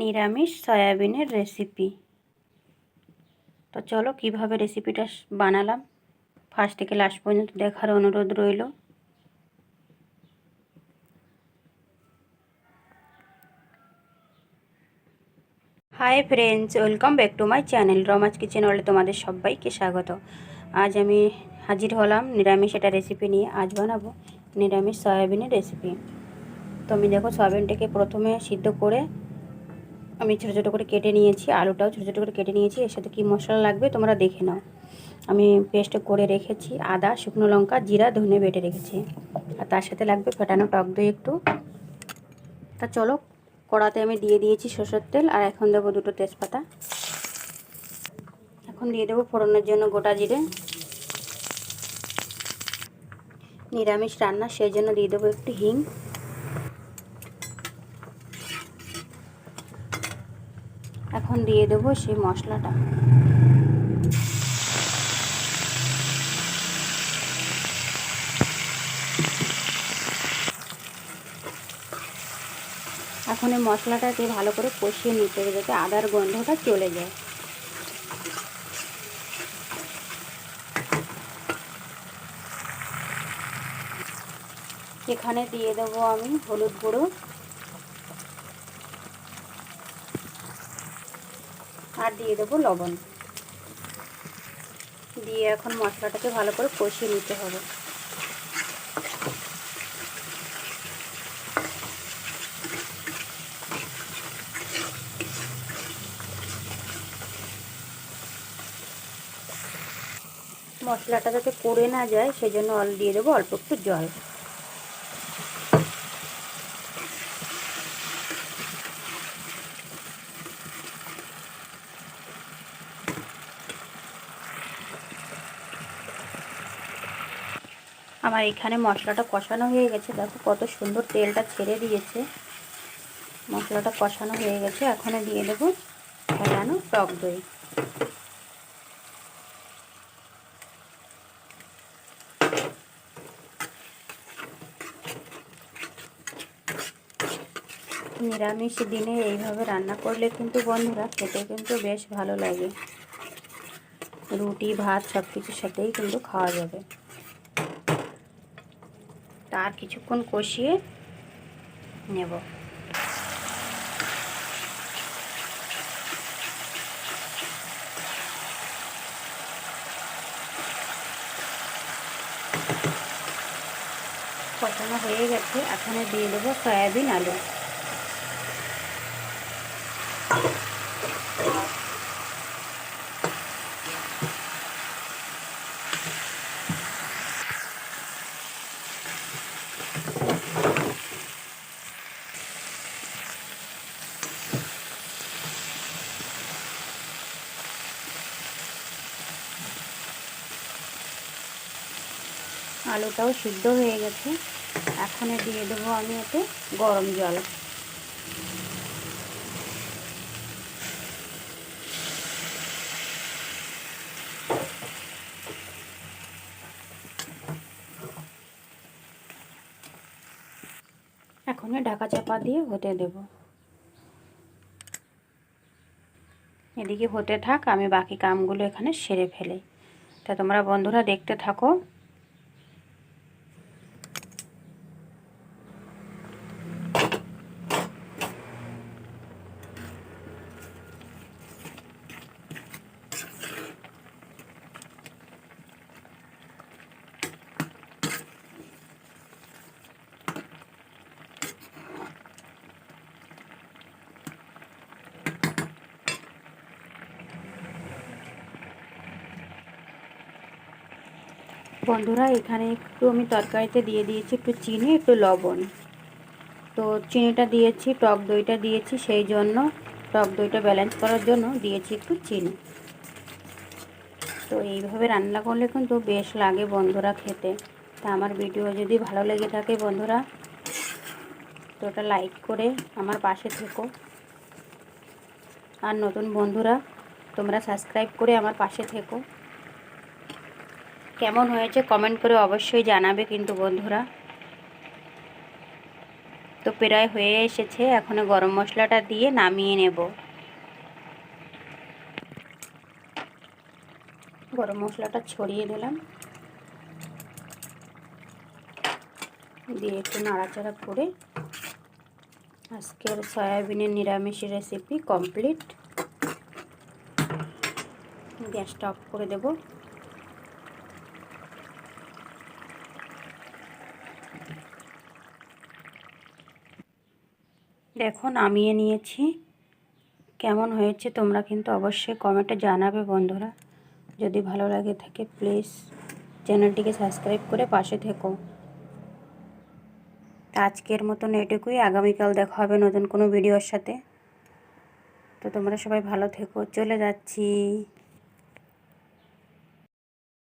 নিরামিষ সয়াবিনের রেসিপি তো চলো কীভাবে রেসিপিটা বানালাম। ফার্স্ট থেকে লাস্ট পর্যন্ত দেখার অনুরোধ রইল। Hi friends welcome back to my channel Roma's kitchen ওয়ার্ল্ডে তোমাদের সবাইকে স্বাগত। আজ আমি হাজির হলাম নিরামিষ একটা রেসিপি নিয়ে। আজ বানাবো নিরামিষ সয়াবিনের রেসিপি তো আমি দেখো সয়াবিনটাকে প্রথমে সিদ্ধ করে আমি ছোটো ছোটো করে কেটে নিয়েছি, আলুটাও ছোটো ছোটো করে কেটে নিয়েছি। এর সাথে কী মশলা লাগবে তোমরা দেখে নাও। আমি পেস্ট করে রেখেছি আদা, শুকনো লঙ্কা, জিরা, ধনে বেটে রেখেছি। আর তার সাথে লাগবে ফেটানো টক দই একটু। তা চলো, কড়াতে আমি দিয়ে দিয়েছি সরষের তেল আর এখন দেবো দুটো তেজপাতা। এখন দিয়ে দেবো ফোড়নের জন্য গোটা জিরে। নিরামিষ রান্না, সেই জন্য দিয়ে দেবো একটু হিং। এখন দিয়ে দেবো সেই মশলাটা। এখন এই মশলাটাকে ভালো করে কষিয়ে নিতে হবে যাতে আদার গন্ধটা চলে যায়। এখানে দিয়ে দেবো আমি হলুদ গুঁড়ো। আর দিয়ে দেবো লবণ। দিয়ে এখন মশলাটাকে ভালো করে কষিয়ে নিতে হবে। মশলাটা যাতে পড়ে না যায়, সেজন্য অল দিয়ে দেবো অল্প একটু জল। আমার এখানে মশলাটা কষানো হয়ে গেছে। দেখো কত সুন্দর তেলটা ছেড়ে দিয়েছে। মশলাটা কষানো হয়ে গেছে। এখন দিয়ে দেবো ফেটানো টক দই। নিরামিষ দিনে এইভাবে রান্না করলে কিন্তু বন্ধুরা খেতে কিন্তু বেশ ভালো লাগে। রুটি, ভাত সব কিছুর সাথেই কিন্তু খাওয়া যাবে। তার কিছুক্ষণ কষিয়ে নেব। কষানো হয়ে গেছে। এখানে দিয়ে দেবো সয়াবিন আলু। আলুটাও সিদ্ধ হয়ে গেছে। এখন দিয়ে দেবো আমি এতে গরম জল। এখন ঢাকা চাপা দিয়ে হতে দেব। এদিকে হতে থাক, আমি বাকি কামগুলো এখানে সেরে ফেলে। তা তোমরা বন্ধুরা দেখতে থাকো। বন্ধুরা, এখানে একটু আমি তরকারিতে দিয়ে দিয়েছি একটু চিনি, একটু লবণ। তো চিনিটা দিয়েছি, টক দইটা দিয়েছি, সেই জন্য টক দইটা ব্যালেন্স করার জন্য দিয়েছি একটু চিনি। তো এইভাবে রান্না করলে কিন্তু বেশ লাগে বন্ধুরা খেতে। তা আমার ভিডিও যদি ভালো লেগে থাকে বন্ধুরা, তো ওটা লাইক করে আমার পাশে থেকো। আর নতুন বন্ধুরা, তোমরা সাবস্ক্রাইব করে আমার পাশে থেকো। কেমন হয়েছে কমেন্ট করে অবশ্যই জানাবে কিন্তু বন্ধুরা। তো প্রায় হয়ে এসেছে, এখন গরম মশলাটা দিয়ে নামিয়ে নেব। গরম মশলাটা ছড়িয়ে দিলাম। দিয়ে একটু নাড়াচাড়া করে আজকের সয়াবিনের নিরামিষ রেসিপি কমপ্লিট গ্যাসটা অফ করে দেব। দেখো, নামিয়ে নিয়েছি। কেমন হয়েছে তোমরা কিন্তু অবশ্যই কমেন্টে জানাবে বন্ধুরা। যদি ভালো লাগে থাকে প্লিজ চ্যানেলটিকে সাবস্ক্রাইব করে পাশে থেকো। আজকের মতন এটুকুই। আগামীকাল দেখা হবে নতুন কোনো ভিডিওর সাথে। তো তোমরা সবাই ভালো থেকো। চলে যাচ্ছি।